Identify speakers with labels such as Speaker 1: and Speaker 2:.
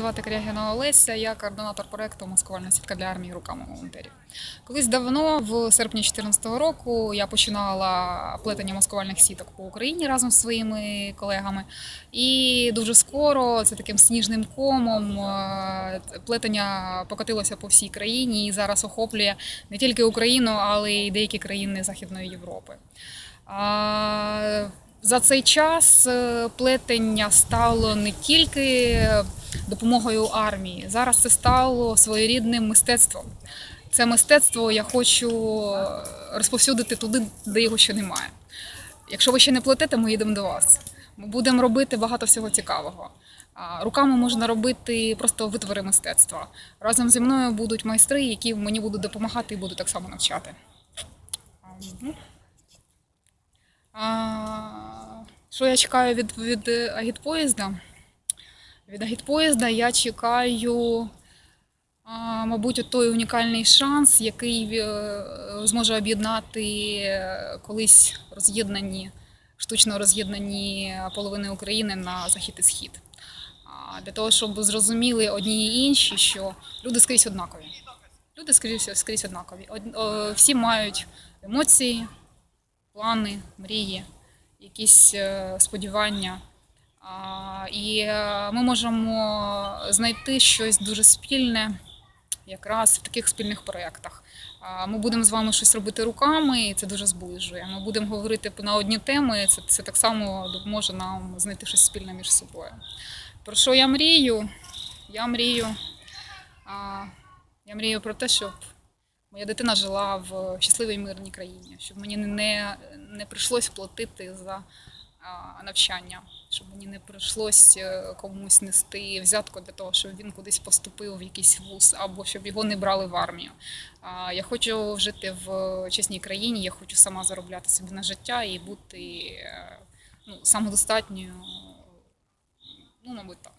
Speaker 1: Звати Крягіна Олеся, я координатор проекту Маскувальна сітка для армії руками волонтерів. Колись давно, в серпні 2014 року, я починала плетення маскувальних сіток по Україні разом з своїми колегами. І дуже скоро це таким сніжним комом е, плетення покотилося по всій країні і зараз охоплює не тільки Україну, але й деякі країни Західної Європи. За цей час е, плетення стало не тільки допомогою армії. Зараз це стало своєрідним мистецтвом. Це мистецтво я хочу розповсюдити туди, де його ще немає. Якщо ви ще не плетете, ми їдемо до вас. Ми будемо робити багато всього цікавого. Руками можна робити просто витвори мистецтва. Разом зі мною будуть майстри, які мені будуть допомагати і будуть так само навчати. Що я чекаю від, від е, агітпоїзда? Від агітпоїзда я чекаю, мабуть, той унікальний шанс, який е, зможе об'єднати е, колись роз'єднані, штучно роз'єднані половини України на захід і схід. Для того, щоб зрозуміли одні і інші, що люди скрізь однакові. Люди скрізь, скрізь однакові. Од- Всі мають емоції, плани, мрії, якісь е, сподівання. І е, ми можемо знайти щось дуже спільне якраз в таких спільних проєктах. Ми будемо з вами щось робити руками, і це дуже зближує. Ми будемо говорити на одні теми. Це, це так само допоможе нам знайти щось спільне між собою. Про що я мрію? Я мрію. Я мрію про те, щоб моя дитина жила в щасливій мирній країні, щоб мені не, не прийшлось платити за навчання, щоб мені не прийшлось е, комусь нести взятку для того, щоб він кудись поступив в якийсь вуз, або щоб його не брали в армію. Я хочу жити в чесній країні, я хочу сама заробляти собі на життя і бути е, ну, самодостатньою. Ну, мабуть, так.